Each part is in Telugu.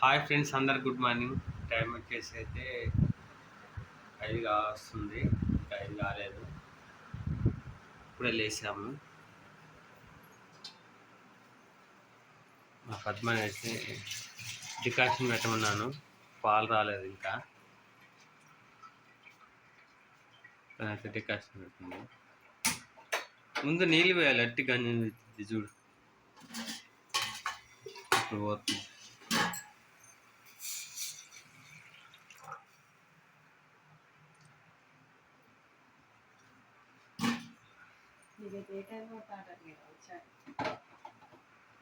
హాయ్ ఫ్రెండ్స్ అందరు గుడ్ మార్నింగ్. టైం వచ్చేసి అయితే ఐదు వస్తుంది ఇంకా ఐదు కాలేదు. ఇప్పుడే లేసాము మా పద్మని అయితే డికాషన్ పెట్టమన్నాను. పాలు రాలేదు ఇంకా. తనైతే డికాషన్ పెట్టింది. ముందు నీళ్ళు వేయాలి అట్టి గంజి చూడు. ఇప్పుడు పోతుంది.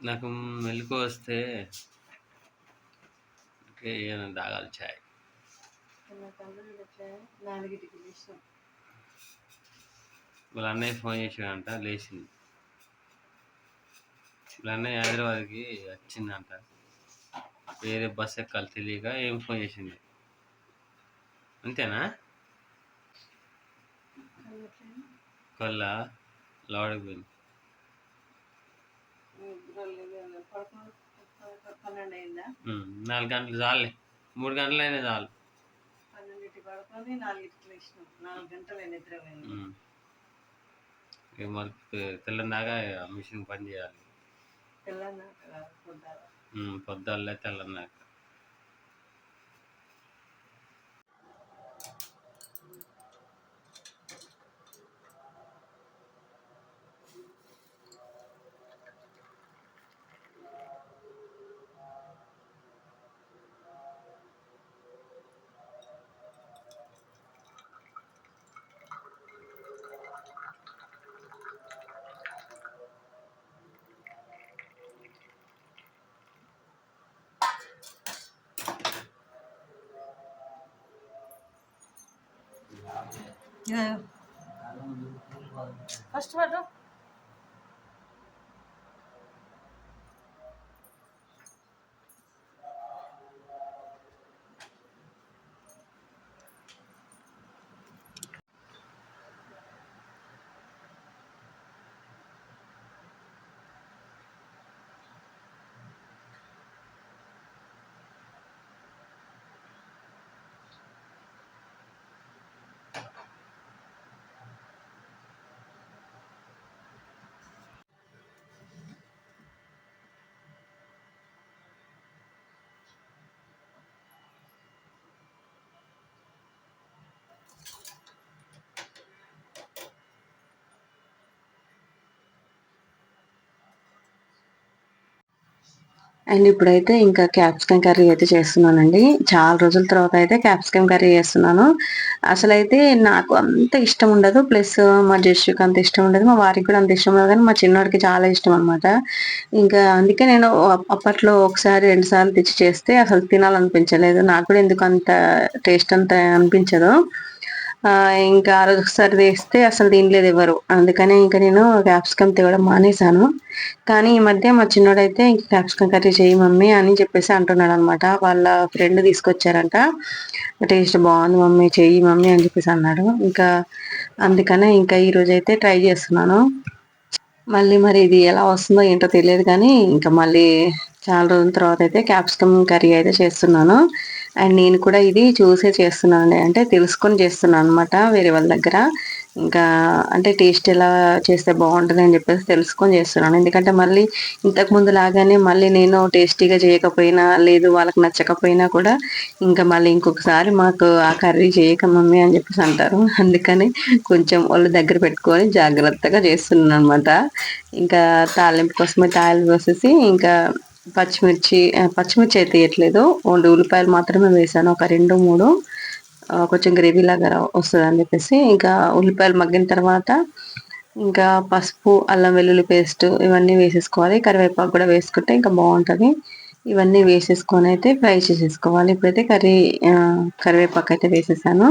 నాకు మెలకు వస్తే ఏమైనా తాగాలి చాయ్. వాళ్ళ అన్నయ్య ఫోన్ చేసాడంట లేచింది. వాళ్ళ అన్నయ్య హైదరాబాద్కి వచ్చిందంట వేరే బస్ ఎక్కాలి తెలియక ఏం ఫోన్ చేసింది? అంతేనా? కళ్ళ లోడకి పోయింది. నాలుగు గంటలు చాలే. మూడు గంటలు అయినా చాలు మళ్ళీ తెల్లందాకా మిషన్ పని చేయాలి. ఉమ్, పొద్దుల్లే తెల్లందాక. ఫస్ట్ పట్టు అండ్ ఇప్పుడైతే ఇంకా క్యాప్సికమ్ కర్రీ అయితే చేస్తున్నానండి. చాలా రోజుల తర్వాత అయితే క్యాప్సికమ్ కర్రీ చేస్తున్నాను. అసలైతే నాకు అంత ఇష్టం ఉండదు. ప్లస్ మా జస్సుకి అంత ఇష్టం ఉండదు. మా వారికి కూడా అంత ఇష్టం ఉండదు. కానీ మా చిన్నవాడికి చాలా ఇష్టం అనమాట ఇంకా అందుకే నేను అప్పట్లో ఒకసారి రెండు సార్లు తెచ్చి చేస్తే అసలు తినాలనిపించలేదు. నాకు కూడా ఎందుకు అంత టేస్ట్ అంత అనిపించదు. ఇంకా ఆ రోజు ఒకసారి వేస్తే అసలు తినలేదు ఎవరు. అందుకనే ఇంకా నేను క్యాప్సికమ్ తేవడం మానేశాను. కానీ ఈ మధ్య మా చిన్నోడైతే ఇంక క్యాప్సికమ్ కర్రీ చేయి మమ్మీ అని చెప్పేసి అంటున్నాడు అనమాట వాళ్ళ ఫ్రెండ్ తీసుకొచ్చారంట. టేస్ట్ బాగుంది మమ్మీ చెయ్యి మమ్మీ అని చెప్పేసి అన్నాడు. ఇంకా అందుకనే ఇంకా ఈరోజు అయితే ట్రై చేస్తున్నాను. మళ్ళీ మరి ఇది ఎలా వస్తుందో ఏంటో తెలియదు కానీ ఇంకా మళ్ళీ చాలా రోజుల తర్వాత అయితే క్యాప్సికమ్ కర్రీ అయితే చేస్తున్నాను. అండ్ నేను కూడా ఇది చూసే చేస్తున్నాను అంటే తెలుసుకొని చేస్తున్నాను అనమాట వేరే వాళ్ళ దగ్గర. ఇంకా అంటే టేస్ట్ ఎలా చేస్తే బాగుంటుంది అని చెప్పేసి తెలుసుకొని చేస్తున్నాను. ఎందుకంటే మళ్ళీ ఇంతకుముందు లాగానే మళ్ళీ నేను టేస్టీగా చేయకపోయినా లేదు వాళ్ళకి నచ్చకపోయినా కూడా ఇంకా మళ్ళీ ఇంకొకసారి మాకు ఆ కర్రీ చేయక మమ్మీ అని చెప్పేసి అంటారు. అందుకని కొంచెం వాళ్ళు దగ్గర పెట్టుకొని జాగ్రత్తగా చేస్తున్నాను అనమాట ఇంకా తాలింపు కోసమే తాలింపు పోసేసి ఇంకా పచ్చిమిర్చి పచ్చిమిర్చి అయితే వేయట్లేదు ఓన్లీ ఉల్లిపాయలు మాత్రమే వేసాను. ఒక రెండు మూడు కొంచెం గ్రేవీ లాగా వస్తుంది అని చెప్పేసి. ఇంకా ఉల్లిపాయలు మగ్గిన తర్వాత ఇంకా పసుపు అల్లం వెల్లుల్లి పేస్ట్ ఇవన్నీ వేసేసుకోవాలి. కరివేపాకు కూడా వేసుకుంటే ఇంకా బాగుంటుంది. ఇవన్నీ వేసేసుకొని అయితే ఫ్రై చేసేసుకోవాలి. ఇప్పుడైతే కర్రీ కరివేపాకు అయితే వేసేసాను.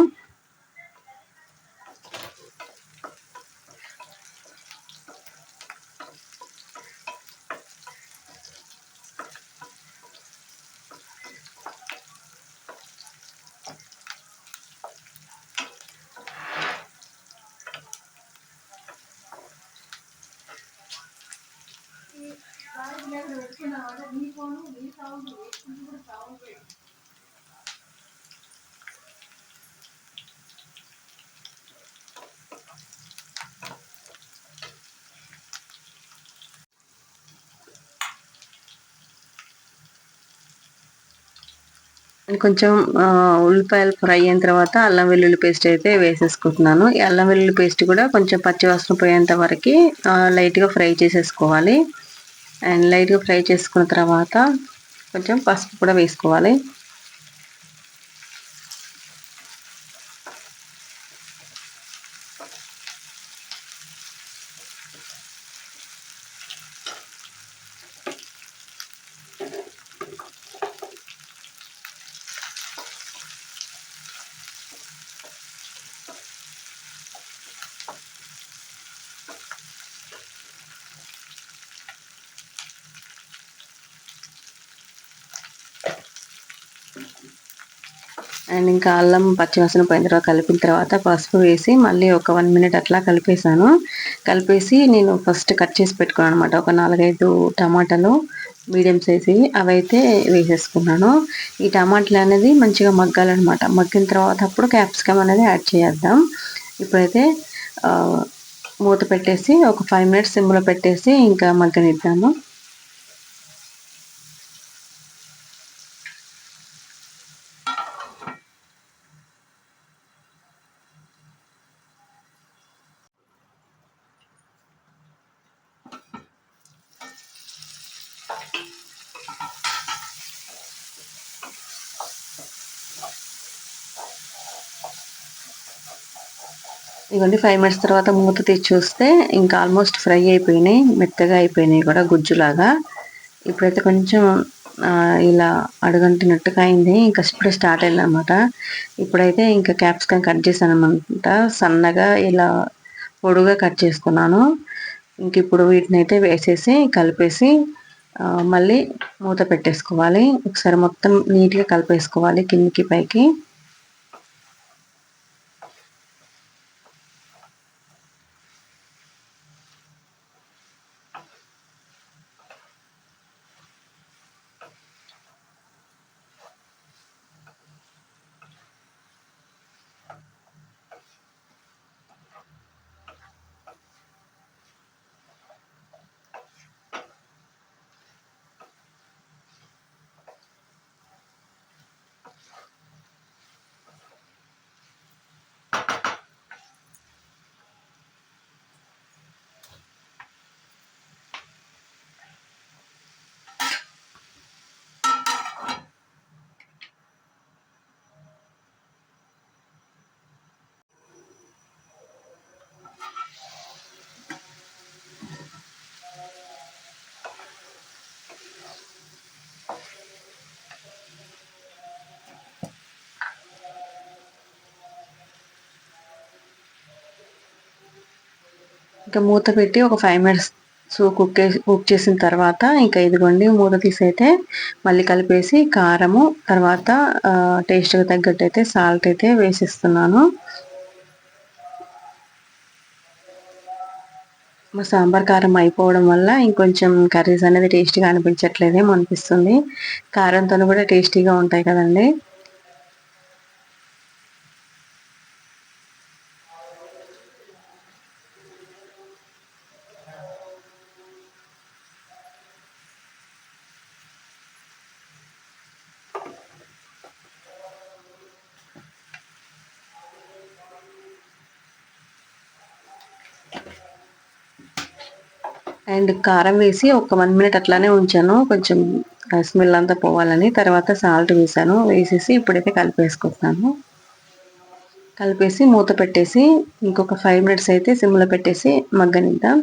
కొంచెం ఉల్లిపాయలు ఫ్రై అయిన తర్వాత అల్లం వెల్లుల్లి పేస్ట్ అయితే వేసేసుకుంటున్నాను. ఈ అల్లం వెల్లుల్లి పేస్ట్ కూడా కొంచెం పచ్చివాసన పోయేంత వరకు లైట్గా ఫ్రై చేసేసుకోవాలి. అండ్ లైట్గా ఫ్రై చేసుకున్న తర్వాత కొంచెం పసుపు కూడా వేసుకోవాలి. అండ్ ఇంకా అల్లం పచ్చివాసన పోయిన తర్వాత కలిపిన తర్వాత పసుపు వేసి మళ్ళీ ఒక వన్ మినిట్ అట్లా కలిపేసాను కలిపేసి నేను ఫస్ట్ కట్ చేసి పెట్టుకున్నాను అనమాట ఒక నాలుగైదు టమాటాలు మీడియం సైజు అవైతే వేసేసుకున్నాను. ఈ టమాటాలు అనేది మంచిగా మగ్గాలన్నమాట. మగ్గిన తర్వాత అప్పుడు క్యాప్సికమ్ అనేది యాడ్ చేద్దాం ఇప్పుడైతే మూత పెట్టేసి ఒక ఫైవ్ మినిట్స్ సిమ్లో పెట్టేసి ఇంకా మగ్గనిద్దాము. ఇవన్నీ ఫైవ్ మినిట్స్ తర్వాత మూత తీసి చూస్తే ఇంకా ఆల్మోస్ట్ ఫ్రై అయిపోయినాయి మెత్తగా అయిపోయినాయి కూడా గుజ్జులాగా. ఇప్పుడైతే కొంచెం ఇలా అడుగంటినట్టుగా అయింది. ఇంకా ఇప్పుడే స్టార్ట్ అయింది అనమాట ఇప్పుడైతే ఇంకా క్యాప్సికమ్ కట్ చేశాను అనమాట సన్నగా ఇలా పొడుగా కట్ చేసుకున్నాను. ఇంక ఇప్పుడు వీటిని అయితే వేసేసి కలిపేసి మళ్ళీ మూత పెట్టేసుకోవాలి. ఒకసారి మొత్తం నీట్గా కలిపేసుకోవాలి కిందికి పైకి. ఇంకా మూత పెట్టి ఒక five minutes so cook cook చేసిన తర్వాత ఇంకా ఇదిగోండి మూత తీసైతే మళ్ళీ కలిపేసి కారము తర్వాత టేస్ట్కి తగ్గట్టు అయితే సాల్ట్ అయితే వేసిస్తున్నాను. మా సాంబార్ కారం అయిపోవడం వల్ల ఇంకొంచెం కర్రీస్ అనేది టేస్టీగా అనిపించట్లేదేమో అనిపిస్తుంది. కారంతో కూడా టేస్టీగా ఉంటాయి కదండి. అండ్ కారం వేసి ఒక వన్ మినిట్ అట్లానే ఉంచాను. కొంచెం స్మెల్ అంతా పోవాలని. తర్వాత సాల్ట్ వేసాను. వేసేసి ఇప్పుడైతే కలిపేసుకుంటున్నాను కలిపేసి మూత పెట్టేసి ఇంకొక ఫైవ్ మినిట్స్ అయితే సిమ్లో పెట్టేసి మగ్గనిద్దాం.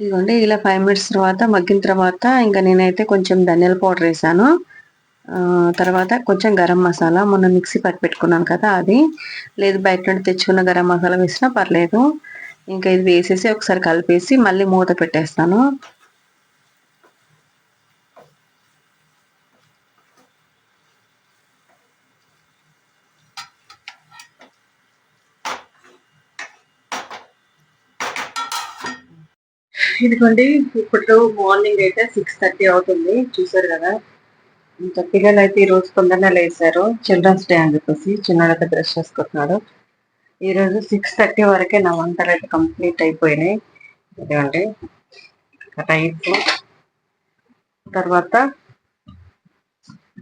ఇదిగోండి ఇలా ఫైవ్ మినిట్స్ తర్వాత మగ్గిన తర్వాత ఇంకా నేనైతే కొంచెం ధనియాల పౌడర్ వేసాను. తర్వాత కొంచెం గరం మసాలా మొన్న మిక్సీ పట్టి పెట్టుకున్నాను కదా అది. లేదు బయట నుండి తెచ్చుకున్న గరం మసాలా వేసినా పర్లేదు. ఇంకా ఇది వేసేసి ఒకసారి కలిపేసి మళ్ళీ మూత పెట్టేస్తాను. ఇదిగోండి ఇప్పుడు మార్నింగ్ అయితే సిక్స్ థర్టీ అవుతుంది. చూసారు కదా? ఇంకా పిల్లలు అయితే ఈ రోజు తొందరనే లేచారు చిల్డ్రన్స్ డే అని చెప్పేసి చిన్నడైతే బ్రష్ చేసుకుంటున్నాడు. ఈ రోజు సిక్స్ థర్టీ వరకే నా వంటలు అయితే కంప్లీట్ అయిపోయినాయి. ఇదిగోండి. రైస్. తర్వాత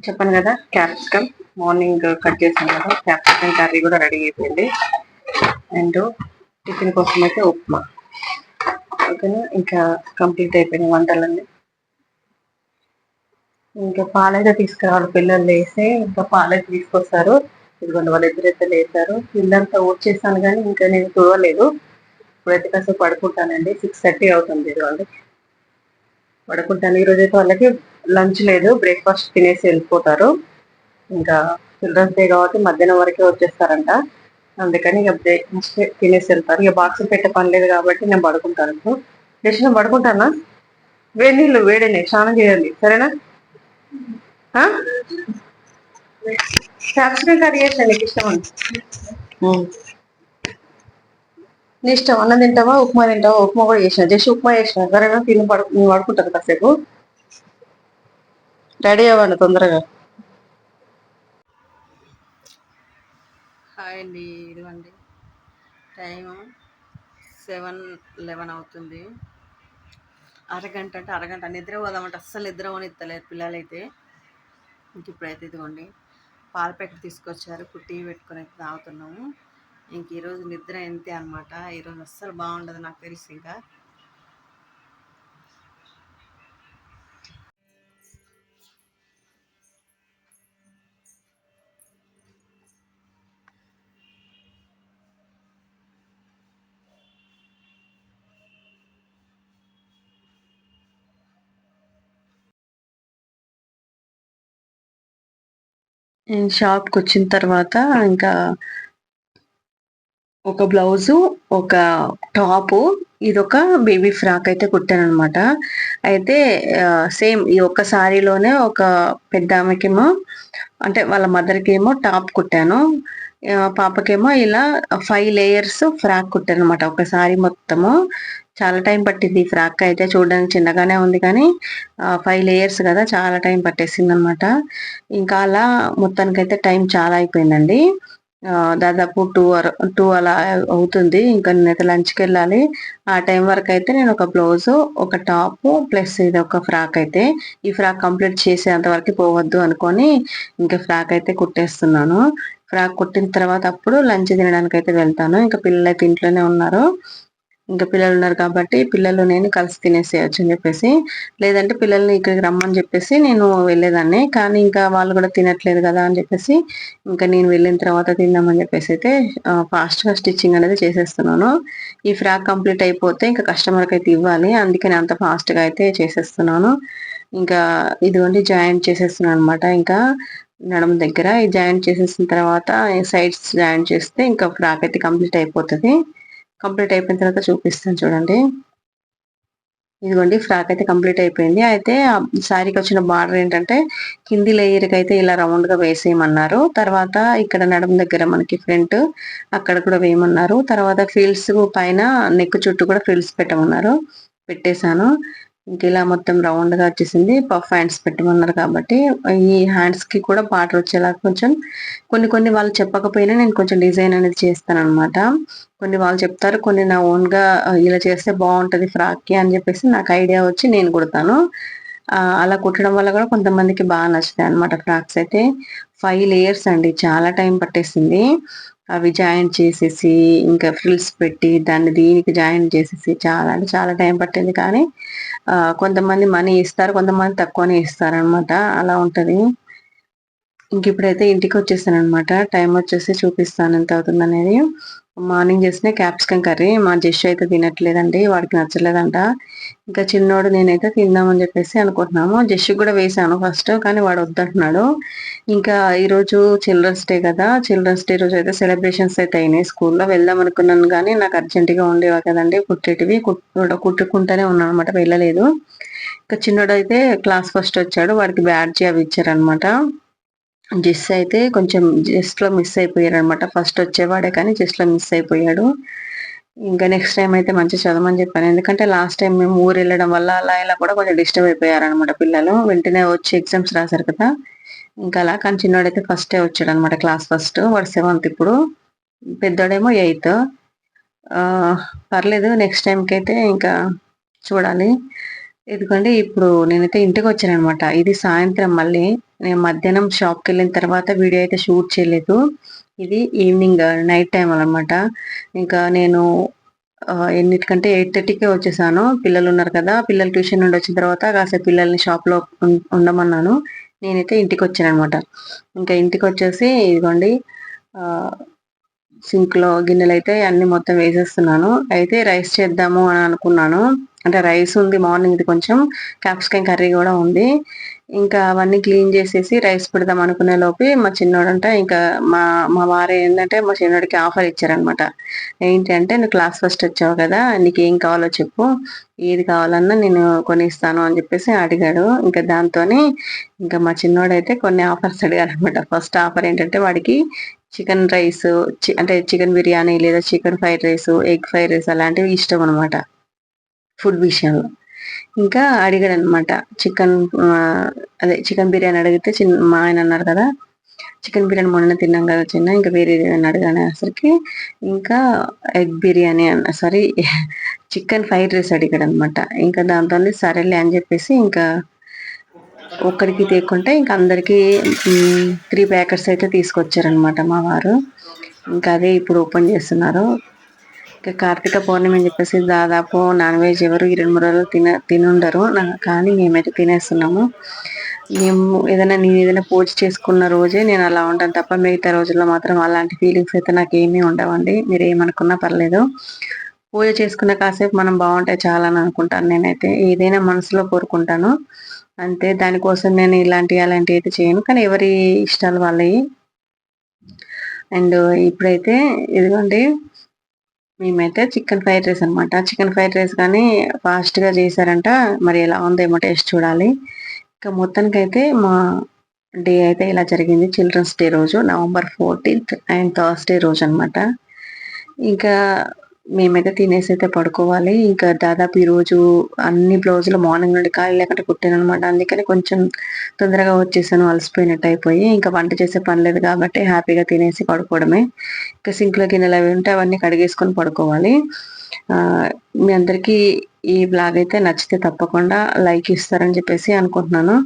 చెప్పాను కదా క్యాప్సికమ్ మార్నింగ్ కట్ చేసాను కదా క్యాప్సికమ్ కర్రీ కూడా రెడీ అయిపోయింది. అండ్ టిఫిన్ కోసం అయితే ఉప్మా. ఓకేనా ఇంకా కంప్లీట్ అయిపోయినాయి వంటలన్నీ. ఇంకా పాలైతే తీసుకురావాలి. పిల్లలు లేసి ఇంకా పాలైతే తీసుకొస్తారు. ఇదిగోండి వాళ్ళు ఇద్దరైతే లేసారు ఇల్లంతా వచ్చేసాను కానీ ఇంకా నేను చూడలేదు ఇప్పుడైతే కాసేపు పడుకుంటానండి. సిక్స్ థర్టీ అవుతుంది ఇదిగోండి. పడుకుంటాను. ఈ అయితే వాళ్ళకి లంచ్ లేదు. బ్రేక్ఫాస్ట్ తినేసి వెళ్ళిపోతారు. ఇంకా చిల్డ్రన్స్ డే కాబట్టి మధ్యాహ్నం వరకే వచ్చేస్తారంట. అందుకని ఇక బ్రేక్ఫాస్ట్ తినేసి వెళ్తారు. ఇక బాక్స్ పెట్టే పని లేదు కాబట్టి నేను పడుకుంటాను. ఇప్పుడు జస్ట్ పడుకుంటానా? వేడి నీళ్ళు వేడిని స్నానం చేయండి. సరేనా? క్యాప్సికం కర్రీ చేసిన నీకు ఇష్టం నీ ఇష్టం. అన్నం తింటావా ఉప్మా తింటావా? ఉప్మా కూడా చేసిన. జస్ట్ ఉప్మా చేసిన. సరేనా? తిని పడు నేను పడుకుంటాను కాసేపు. రెడీ అవ్వండి తొందరగా. హాయ్ అండి ఇదిగోండి. టైం సెవెన్ లెవెన్ అవుతుంది. అరగంట అంటే అరగంట నిద్ర పోదామంటే అస్సలు నిద్ర పోనిత్తలేరు పిల్లలైతే. ఇంక ఇప్పుడైతే ఇదిగోండి పాల ప్యాకెట్ తీసుకొచ్చారు ఇప్పుడు టీ పెట్టుకొని అయితే తాగుతున్నాము. ఇంక ఈరోజు నిద్ర ఎంతే అనమాట ఈరోజు అస్సలు బాగుండదు నాకు తెలిసి ఇంకా. నేను షాప్కి వచ్చిన తర్వాత ఇంకా ఒక బ్లౌజు ఒక టాపు ఇది ఒక బేబీ ఫ్రాక్ అయితే కుట్టాను అనమాట అయితే సేమ్ ఈ ఒక్క సారీలోనే ఒక పెద్ద ఆమెకేమో అంటే వాళ్ళ మదర్కి ఏమో టాప్ కుట్టాను. పాపకేమో ఇలా ఫైవ్ లేయర్స్ ఫ్రాక్ కుట్టాను అనమాట ఒక సారీ మొత్తము. చాలా టైం పట్టింది ఈ ఫ్రాక్ అయితే చూడడానికి చిన్నగానే ఉంది కానీ ఫైవ్ లేయర్స్ కదా చాలా టైం పట్టేసింది అనమాట ఇంకా అలా మొత్తానికైతే టైం చాలా అయిపోయిందండి. దాదాపు టూ అవర్ టూ అలా అవుతుంది. ఇంకా నేనైతే లంచ్కి వెళ్ళాలి. ఆ టైం వరకు అయితే నేను ఒక బ్లౌజ్ ఒక టాప్ ప్లస్ ఇది ఒక ఫ్రాక్ అయితే ఈ ఫ్రాక్ కంప్లీట్ చేసేంత వరకు పోవద్దు అనుకొని ఇంకా ఫ్రాక్ అయితే కుట్టేస్తున్నాను. ఫ్రాక్ కుట్టిన తర్వాత అప్పుడు లంచ్ తినడానికి అయితే వెళ్తాను. ఇంకా పిల్లలు అయితే ఇంట్లోనే ఉన్నారు. ఇంకా పిల్లలు ఉన్నారు కాబట్టి పిల్లలు నేను కలిసి తినేసేయచ్చు అని చెప్పేసి లేదంటే పిల్లల్ని ఇక్కడికి రమ్మని చెప్పేసి నేను వెళ్ళేదాన్ని. కానీ ఇంకా వాళ్ళు కూడా తినట్లేదు కదా అని చెప్పేసి ఇంకా నేను వెళ్ళిన తర్వాత తిందామని చెప్పేసి అయితే ఫాస్ట్గా స్టిచ్చింగ్ అనేది చేసేస్తున్నాను. ఈ ఫ్రాక్ కంప్లీట్ అయిపోతే ఇంకా కస్టమర్కి అయితే ఇవ్వాలి. నేను అంత ఫాస్ట్గా అయితే చేసేస్తున్నాను. ఇంకా ఇదిగోండి జాయింట్ చేసేస్తున్నాను అనమాట ఇంకా నడుమ దగ్గర ఈ జాయింట్ చేసేసిన తర్వాత సైడ్స్ జాయింట్ చేస్తే ఇంకా ఫ్రాక్ అయితే కంప్లీట్ అయిపోతుంది. కంప్లీట్ అయిపోయిన తర్వాత చూపిస్తాను చూడండి. ఇదిగోండి ఫ్రాక్ అయితే కంప్లీట్ అయిపోయింది. అయితే శారీకి వచ్చిన బార్డర్ ఏంటంటే కింది లేయర్కి అయితే ఇలా రౌండ్గా వేసేయమన్నారు. తర్వాత ఇక్కడ నడమ దగ్గర మనకి ఫ్రంట్ అక్కడ కూడా వేయమన్నారు. తర్వాత ఫీల్డ్స్ పైన నెక్ చుట్టూ కూడా ఫీల్డ్స్ పెట్టమన్నారు. పెట్టేశాను. ఇంక ఇలా మొత్తం రౌండ్గా వచ్చేసింది. పఫ్ హ్యాండ్స్ పెట్టమన్నారు కాబట్టి ఈ హ్యాండ్స్కి కూడా బార్డర్ వచ్చేలా కొంచెం కొన్ని కొన్ని వాళ్ళు చెప్పకపోయినా నేను కొంచెం డిజైన్ అనేది చేస్తాను అనమాట కొన్ని వాళ్ళు చెప్తారు కొన్ని నా ఓన్గా ఇలా చేస్తే బాగుంటది ఫ్రాక్కి అని చెప్పేసి నాకు ఐడియా వచ్చి నేను కుడతాను. అలా కుట్టడం వల్ల కూడా కొంతమందికి బాగా నచ్చుతాయి అనమాట ఫ్రాక్స్ అయితే. ఫైవ్ లేయర్స్ అండి చాలా టైం పట్టేసింది. అవి జాయిన్ చేసేసి ఇంకా ఫ్రిల్స్ పెట్టి దాన్ని దీనికి జాయిన్ చేసేసి చాలా అంటే చాలా టైం పట్టింది కానీ కొంతమంది మనీ ఇస్తారు కొంతమంది తక్కువనే ఇస్తారనమాట అలా ఉంటుంది. ఇంక ఇప్పుడైతే ఇంటికి వచ్చేసాను అనమాట టైం వచ్చేసి చూపిస్తాను ఎంత అవుతుంది అనేది మార్నింగ్ చేసిన క్యాప్సికం కర్రీ. మా జెష్ అయితే తినట్లేదండి వాడికి నచ్చలేదంట. ఇంకా చిన్నోడు నేనైతే తిందామని చెప్పేసి అనుకుంటున్నాము. జస్ట్ కూడా వేసాను ఫస్ట్ కానీ వాడు వద్దంటున్నాడు. ఇంకా ఈరోజు చిల్డ్రన్స్ డే కదా చిల్డ్రన్స్ డే రోజు అయితే సెలబ్రేషన్స్ అయితే అయినాయి స్కూల్లో. వెళ్దాం అనుకున్నాను కానీ నాకు అర్జెంటుగా ఉండేవా కదండి కుట్టేటివి కుట్టుకుంటూనే ఉన్నాను అనమాట వెళ్ళలేదు. ఇంకా చిన్నోడు అయితే క్లాస్ ఫస్ట్ వచ్చాడు వాడికి బ్యాడ్జీ అవి ఇచ్చారనమాట. జెస్ అయితే కొంచెం జస్ట్లో మిస్ అయిపోయారు అనమాట ఫస్ట్ వచ్చేవాడే కానీ జస్ట్లో మిస్ అయిపోయాడు. ఇంకా నెక్స్ట్ టైం అయితే మంచి చదవమని చెప్పాను. ఎందుకంటే లాస్ట్ టైం మేము ఊరు వెళ్ళడం వల్ల అలా ఇలా కూడా కొంచెం డిస్టర్బ్ అయిపోయారు అనమాట పిల్లలు. వెంటనే వచ్చి ఎగ్జామ్స్ రాశారు కదా. ఇంకా అలా కానీ చిన్నోడైతే ఫస్టే వచ్చాడు అనమాట క్లాస్ ఫస్ట్ వాడు సెవెంత్ ఇప్పుడు. పెద్దోడేమో ఎయిత్ పర్లేదు నెక్స్ట్ టైంకి అయితే ఇంకా చూడాలి. ఎందుకంటే ఇప్పుడు నేనైతే ఇంటికి వచ్చాను అనమాట ఇది సాయంత్రం మళ్ళీ నేను మధ్యాహ్నం షాప్కి వెళ్ళిన తర్వాత వీడియో అయితే షూట్ చేయలేదు. ఇది ఈవినింగ్ నైట్ టైం అనమాట ఇంకా నేను ఎన్నిటికంటే ఎయిట్ థర్టీకే వచ్చేసాను. పిల్లలు ఉన్నారు కదా పిల్లలు ట్యూషన్ నుండి వచ్చిన తర్వాత కాసేపు పిల్లల్ని షాప్లో ఉండమన్నాను. నేనైతే ఇంటికి వచ్చాను అనమాట ఇంకా ఇంటికి వచ్చేసి ఇదిగోండి సింక్లో గిన్నెలు అయితే అన్ని మొత్తం వేసేస్తున్నాను. అయితే రైస్ చేద్దాము అని అనుకున్నాను. అంటే రైస్ ఉంది మార్నింగ్ ఇది కొంచెం క్యాప్సికం కర్రీ కూడా ఉంది. ఇంకా అవన్నీ క్లీన్ చేసేసి రైస్ పెడదాం అనుకునే లోపే మా చిన్నోడంట ఇంకా మా మా వారు ఏంటంటే మా చిన్నోడికి ఆఫర్ ఇచ్చారనమాట ఏంటంటే నువ్వు క్లాస్ ఫస్ట్ వచ్చావు కదా నీకు ఏం కావాలో చెప్పు. ఏది కావాలన్నా నేను కొనిస్తాను అని చెప్పేసి అడిగాడు. ఇంకా దాంతో ఇంకా మా చిన్నోడైతే కొన్ని ఆఫర్స్ అడిగారు అనమాట ఫస్ట్ ఆఫర్ ఏంటంటే వాడికి చికెన్ రైస్ అంటే చికెన్ బిర్యానీ లేదా chicken fried rice egg fried rice అలాంటివి ఇష్టం అనమాట ఫుడ్ విషయంలో. ఇంకా అడిగాడు అనమాట చికెన్ అదే చికెన్ బిర్యానీ అడిగితే చిన్న మా ఆయన అన్నారు కదా చికెన్ బిర్యానీ మొన్న తిన్నాం కదా చిన్న ఇంకా వేరే ఏదైనా అడిగాను అసలుకి ఇంకా ఎగ్ బిర్యానీ అన్న సారీ చికెన్ ఫ్రైడ్ రైస్ అడిగాడు అనమాట ఇంకా దాంతో సరేలే అని చెప్పేసి ఇంకా ఒక్కడికి తీయకుండా ఇంకా అందరికీ త్రీ ప్యాకెట్స్ అయితే తీసుకొచ్చారనమాట మా వారు. ఇంకా అదే ఇప్పుడు ఓపెన్ చేస్తున్నారు. ఇంకా కార్తీక పౌర్ణమి అని చెప్పేసి దాదాపు నాన్ వెజ్ ఎవరు ఇరవై రెండు మూడు రోజులు తిన తినుండరు. కానీ మేమైతే తినేస్తున్నాము. మేము ఏదైనా నేను ఏదైనా పూజ చేసుకున్న రోజే నేను అలా ఉంటాను తప్ప మిగతా రోజుల్లో మాత్రం అలాంటి ఫీలింగ్స్ అయితే నాకు ఏమీ ఉండవండి. మీరు ఏమనుకున్నా పర్లేదు. పూజ చేసుకున్న కాసేపు మనం బాగుంటే చాలా అని అనుకుంటాను నేనైతే. ఏదైనా మనసులో కోరుకుంటాను. అంతే దానికోసం నేను ఇలాంటి అలాంటివి అయితే చేయను. కానీ ఎవరి ఇష్టాలు వాళ్ళవి. అండ్ ఇప్పుడైతే ఇదిగోండి మేమైతే చికెన్ ఫ్రైడ్ రైస్ అనమాట చికెన్ ఫ్రైడ్ రైస్ కానీ ఫాస్ట్గా చేశారంట. మరి ఎలా ఉందేమో టేస్ట్ చూడాలి. ఇంకా మొత్తానికి అయితే మా డే అయితే ఇలా జరిగింది. చిల్డ్రన్స్ డే రోజు నవంబర్ ఫోర్టీన్త్ అండ్ థర్స్డే రోజు అనమాట ఇంకా మేమైతే తినేసి అయితే పడుకోవాలి. ఇంకా దాదాపు ఈరోజు అన్ని బ్లౌజులు మార్నింగ్ నుండి ఖాళీ లేకుండా కుట్టాను అనమాట అందుకని కొంచెం తొందరగా వచ్చేసాను అలసిపోయినట్టు అయిపోయి ఇంకా వంట చేసే పని లేదు కాబట్టి హ్యాపీగా తినేసి పడుకోవడమే. ఇంకా సింక్లో గిన్నెలు అవి ఉంటే అవన్నీ కడిగేసుకొని పడుకోవాలి. మీ అందరికీ ఈ బ్లాగ్ అయితే నచ్చితే తప్పకుండా లైక్ ఇస్తారని చెప్పేసి అనుకుంటున్నాను.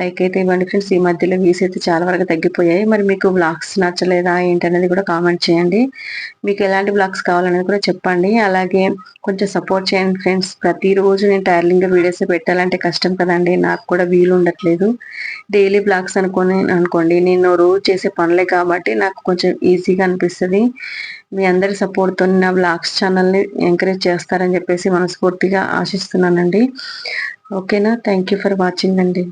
లైక్ అయితే ఇవ్వండి ఫ్రెండ్స్ ఈ మధ్యలో వ్యూస్ అయితే చాలా వరకు తగ్గిపోయాయి. మరి మీకు బ్లాగ్స్ నచ్చలేదా ఏంటనేది కూడా కామెంట్ చేయండి. మీకు ఎలాంటి బ్లాగ్స్ కావాలనేది కూడా చెప్పండి. అలాగే కొంచెం సపోర్ట్ చేయండి ఫ్రెండ్స్ ప్రతిరోజు నేను టైర్లింగ్ వీడియోస్ పెట్టాలంటే కష్టం కదండి. నాకు కూడా వీలు ఉండట్లేదు. డైలీ బ్లాగ్స్ అనుకొని అనుకోండి. నేను రోజు చేసే పనులే కాబట్టి నాకు కొంచెం ఈజీగా అనిపిస్తుంది. మీ అందరి సపోర్ట్తో నా బ్లాగ్స్ ఛానల్ని ఎంకరేజ్ చేస్తారని చెప్పేసి మనస్ఫూర్తిగా ఆశిస్తున్నానండి. ఓకేనా థ్యాంక్ యూ ఫర్ వాచింగ్ అండి.